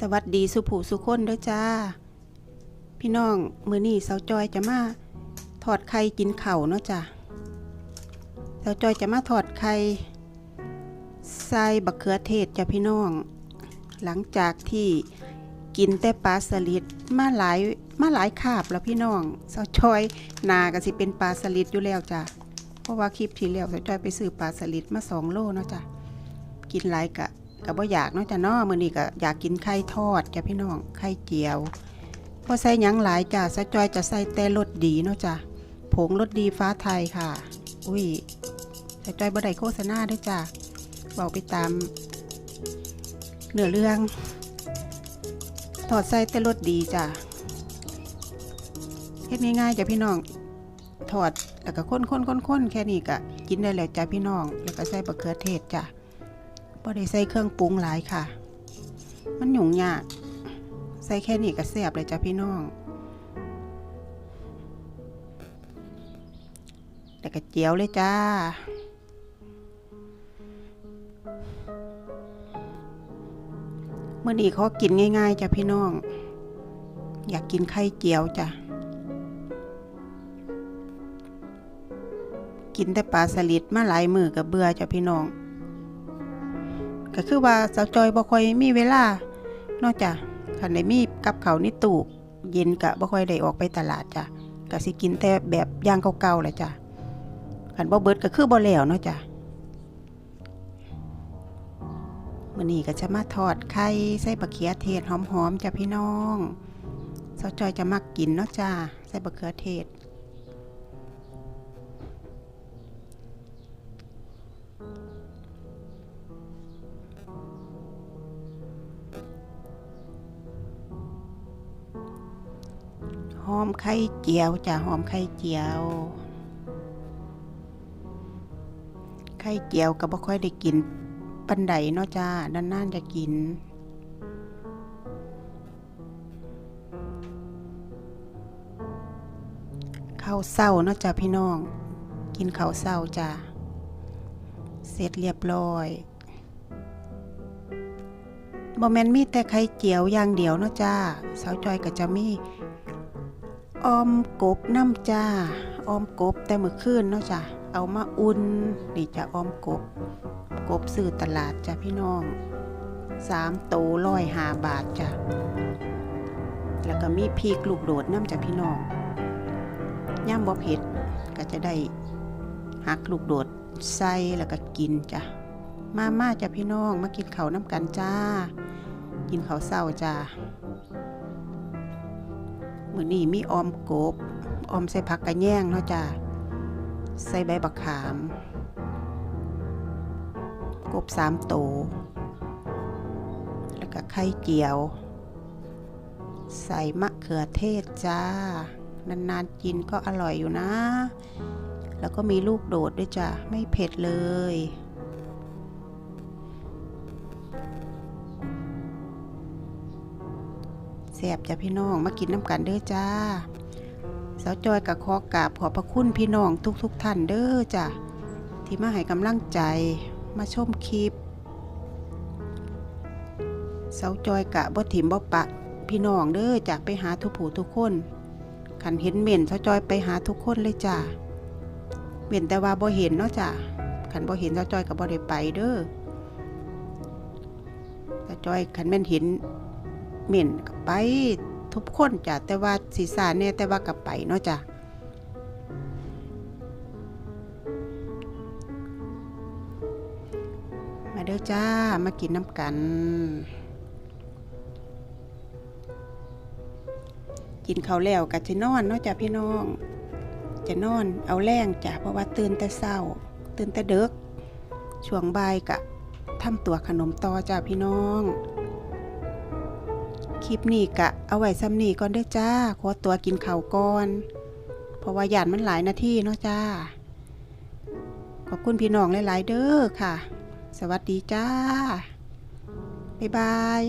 สวัสดีสุผูสุคนเด้อจ้า พี่น้องมือนี่เสาจอยจะมาถอดไข่กินเข่าเนาะจ้ะเสาจอยจะมาถอดไข่ใส่บักเขือเทศจ้ะพี่น้อง หลังจากที่กินแต่ปลาสลิดมาหลายมาหลายคาบแล้วพี่น้องเสาจอยนาก็สิเป็นปลาสลิดอยู่แล้วจ้ะเพราะว่าคลิปที่แล้วเสาจอยไปซื้อปลาสลิดมาสองโลเนาะจ้ะกินหลายกะ ก็บ่อยากเนาะจ้ะเนาะมื้อนี้ก็อยากกินไข่ทอดจ้ะพี่น้องไข่เจียวบ่ใส่หยังหลายจ้ะสะจอยจะใส่แต่รสดีเนาะจ้ะผงรสดีฟ้าไทยค่ะ อุ้ยสะจอยบ่ได้โฆษณาด้วยจ้ะเว้าไปตามเนื้อเรื่องทอดใส่แต่รสดีจ้ะเฮ็ดง่ายๆจ้ะพี่น้องทอดแล้วก็ข้นๆๆๆแค่นี้ก็กินได้แล้วจ้ะพี่น้อง แล้วก็ใส่บักเขือเทศจ้ะ บ่ได้ใส่เครื่องปรุงหลายค่ะ มันหยุ่งยากใส่แค่นี้ก็แซ่บเลยจ้ะพี่น้องแต่กระเจียวเลยจ้า เมื่อนี้เขากินง่ายๆจ้ะพี่น้อง อยากกินไข่เจียวจ้ะ กินแต่ปลาสลิดมาหลายมือกับเบื่อจ้ะพี่น้อง ก็คือว่าสาวจอยบ่ค่อยมีเวลานอกจากคันได้มีกับเขานี่ตู้เย็นกะบ่ค่อยได้ออกไปตลาดจ้ะก็สิกินแต่แบบย่างเก่าๆแหละจ้ะคันบ่เบิดก็คือบ่แล้วเนาะจ้ะมื้อนี้ก็จะมาทอดไข่ใส่บักเขือเทศหอมๆจ้ะพี่น้องสาวจอยจะมักกินเนาะจ้ะใส่บักเขือเทศ หอมไข่เจียวจ้ะหอมไข่เจียว ไข่เจียวก็บ่ค่อยได้กินปันไดเนาะจ้านานๆจะกิน ข้าวเศร้าเนาะจ้ะพี่น้อง กินข้าวเศร้าจ้ะเสร็จเรียบร้อยบ่แม่นมีแต่ไข่เจียวอย่างเดียวเนาะจ้าสาวจอยก็จะมี ออมกบน้ำจ้าออมกบแต่เมื่อคืนเนาะจ้ะเอามาอุ่นนี่จะออมกบ กบซื้อตลาดจ้ะพี่น้องสามโตร้อยหาบาทจ้ะแล้วก็มีพริกลูกโดดน้ำจ้ะพี่น้องย่ำบ่เผ็ดก็จะได้หักลูกโดดใส่แล้วก็กินจ้ะมามาจ้ะพี่น้องมากินเขาน้ำกันจ้า กินเขาเศร้าจ้า มือนี้มีออมกบ ออมใส่ผักกระแยงเนาะจ้ะใส่ใบบักขาม กบสามโตวแล้วก็ไข่เจียว ใส่มะเขือเทศจ้า นานๆกินก็อร่อยอยู่นะ แล้วก็มีลูกโดดด้วยจ้ะไม่เผ็ดเลย แซ่บจ้ะพี่น้องมากินน้ำกันเด้อจ้าสาวจอยกับขอกราบขอบพระคุณพี่น้องทุกๆทท่านเด้อจ้ะที่มาให้กำลังใจมาชมคลิปสาวจอยกะบ่ถิ่มบ่ปะ พี่น้องเด้อจ้ะไปหาทุกผู้ทุกคนขันเห็นเหม็นสาวจอยไปหาทุกคนเลยจ้ะเว้นแต่ว่าบ่เห็นเนาะจ้ะขันบ่เห็นสาวจอยกับบ่ได้ไปเด้อสาวจอยขันแม่นเห็น เหม็นกับไปทุกคนจ้ะแต่ว่าสีสาเนี่ยแต่ว่ากับไปเนาะจ้ะมาเด้อจ้ามากินน้ำกัน กินข้าวแล้วก็จะนอนเนาะจ้ะพี่น้อง จะนอนเอาแรงจ้ะเพราะว่าตื่นแต่เศร้า ตื่นแต่เด็กช่วงบ่ายกะทำตัวขนมต่อจ้ะพี่น้อง คลิปนี้กะเอาไว้ซ้ำนี่ก่อนเด้อจ้า ขอตัวกินข้าวก่อน เพราะว่าหยาดมันหลายนาทีเนาะจ้า ขอบคุณพี่น้องหลาย ๆ เด้อค่ะ สวัสดีจ้า บ๊ายบาย